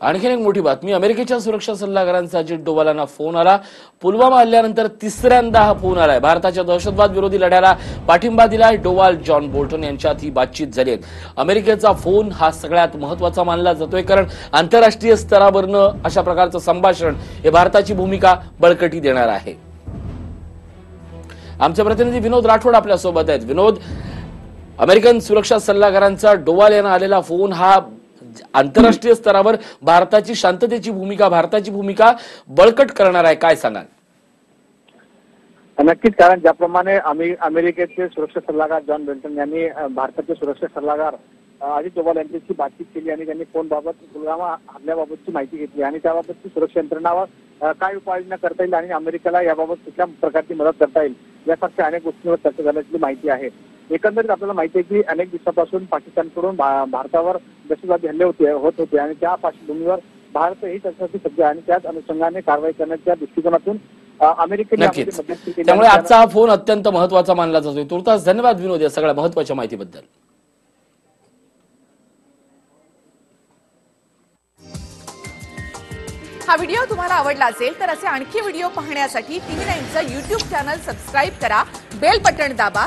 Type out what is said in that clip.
आणखीन एक मोठी बातमी. अमेरिकेच्या सुरक्षा सल्लागारांचा अजित डोवालांना फोन आला. पुलवामा हल्ल्यानंतर तिसऱ्यांदा हा फोन आलाय. भारताच्या दहशतवाद विरोधी लढ्याला पाठिंबा दिलाय डोवाल जॉन बोल्टन यांच्यात ही बातचीत झाली आहे. अमेरिकेचा फोन हा सगळ्यात महत्त्वाचा मानला जातोय कारण आंतरराष्ट्रीय स्तरावरनं अशा प्रकारचं संभाषण हे भारताची भूमिका बळकटी देणार आहे. आमचे प्रतिनिधी विनोद राठोड आपल्यासोबत आहेत. विनोद अमेरिकन सुरक्षा सल्लागारांचा डोवाल यांना आलेला फोन हा आंतरराष्ट्रीय स्तरावर भारताची शांततेची भूमिका भारताची भूमिका बळकट करणार आहे. काय सांगाल? नक्कीच कारण ज्याप्रमाणे आम्ही अमेरिकेचे सुरक्षा सल्लागार जॉन बेल्टन यांनी भारताचे सुरक्षा सल्लागार अजित डोभाल यांच्याशी बातचीत केली आणि त्यांनी फोनबाबत पुलवामा हल्ल्याबाबतची माहिती घेतली आणि त्याबाबतची सुरक्षा यंत्रणावर काय उपाययोजना करता येईल आणि अमेरिकेला याबाबत कुठल्या प्रकारची मदत करता येईल यासारख्या अनेक गोष्टींवर चर्चा झाल्याची माहिती आहे. एकंदरीत आपल्याला माहिती आहे की अनेक दिवसापासून पाकिस्तानकडून भारतावर दहशतवादी हल्ले होते होत होते आणि त्या पार्श्वभूमीवर भारतही त्याच्यासाठी सज्ज आहे आणि त्याच अनुषंगाने कारवाई करण्याच्या दृष्टिकोनातून अमेरिकेने त्यामुळे आजचा हा फोन अत्यंत महत्त्वाचा मानला जातोय. तुर्तास धन्यवाद विनोद या सगळ्या महत्त्वाच्या माहितीबद्दल. हा व्हिडिओ तुम्हाला आवडला असेल तर असे आणखी व्हिडिओ पाहण्यासाठी टीव्ही नाईनचं युट्यूब चॅनल सबस्क्राईब करा बेल बटण दाबा